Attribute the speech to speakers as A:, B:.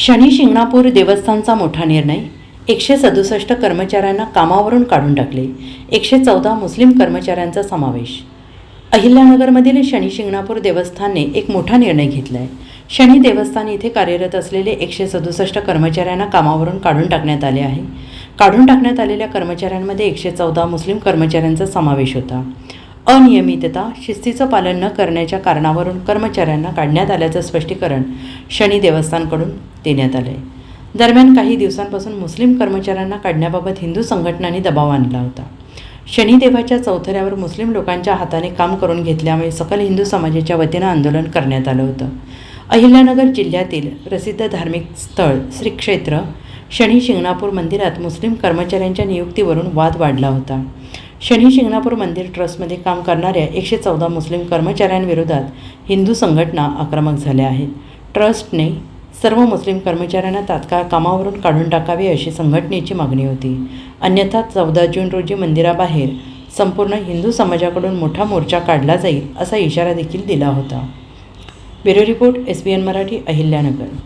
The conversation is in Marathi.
A: शनी शिंगणापूर देवस्थानचा मोठा निर्णय. एकशे सदुसष्ट कर्मचाऱ्यांना कामावरून काढून टाकले. एकशे चौदा मुस्लिम कर्मचाऱ्यांचा समावेश. अहिल्यानगरमधील शनी शिंगणापूर देवस्थानने एक मोठा निर्णय घेतला आहे शनी देवस्थान इथे कार्यरत असलेले एकशे सदुसष्ट कर्मचाऱ्यांना कामावरून काढून टाकण्यात आले आहे. काढून टाकण्यात आलेल्या कर्मचाऱ्यांमध्ये एकशे चौदा मुस्लिम कर्मचाऱ्यांचा समावेश होता. अनियमितता शिस्तीचं पालन न करण्याच्या कारणावरून कर्मचाऱ्यांना काढण्यात आल्याचं स्पष्टीकरण शनी देवस्थानकडून देण्यात आलं आहे दरम्यान काही दिवसांपासून मुस्लिम कर्मचाऱ्यांना काढण्याबाबत हिंदू संघटनांनी दबाव आणला होता. शनिदेवाच्या चौथऱ्यावर मुस्लिम लोकांच्या हाताने काम करून घेतल्यामुळे सकल हिंदू समाजाच्या वतीनं आंदोलन करण्यात आलं होतं. अहिल्यानगर जिल्ह्यातील प्रसिद्ध धार्मिक स्थळ श्री क्षेत्र शनी शिंगणापूर मंदिरात मुस्लिम कर्मचाऱ्यांच्या नियुक्तीवरून वाद वाढला होता. शनी शिंगणापूर मंदिर ट्रस्टमध्ये काम करणाऱ्या एकशे चौदा मुस्लिम कर्मचाऱ्यांविरोधात हिंदू संघटना आक्रमक झाल्या आहेत. ट्रस्टने सर्व मुस्लिम कर्मचाऱ्यांना तात्काळ कामावरून काढून टाकावे अशी संघटनेची मागणी होती. अन्यथा चौदा जून रोजी मंदिराबाहेर संपूर्ण हिंदू समाजाकडून मोठा मोर्चा काढला जाईल असा इशारा देखील दिला होता. Bureau report S B N Marathi Ahilyanagar.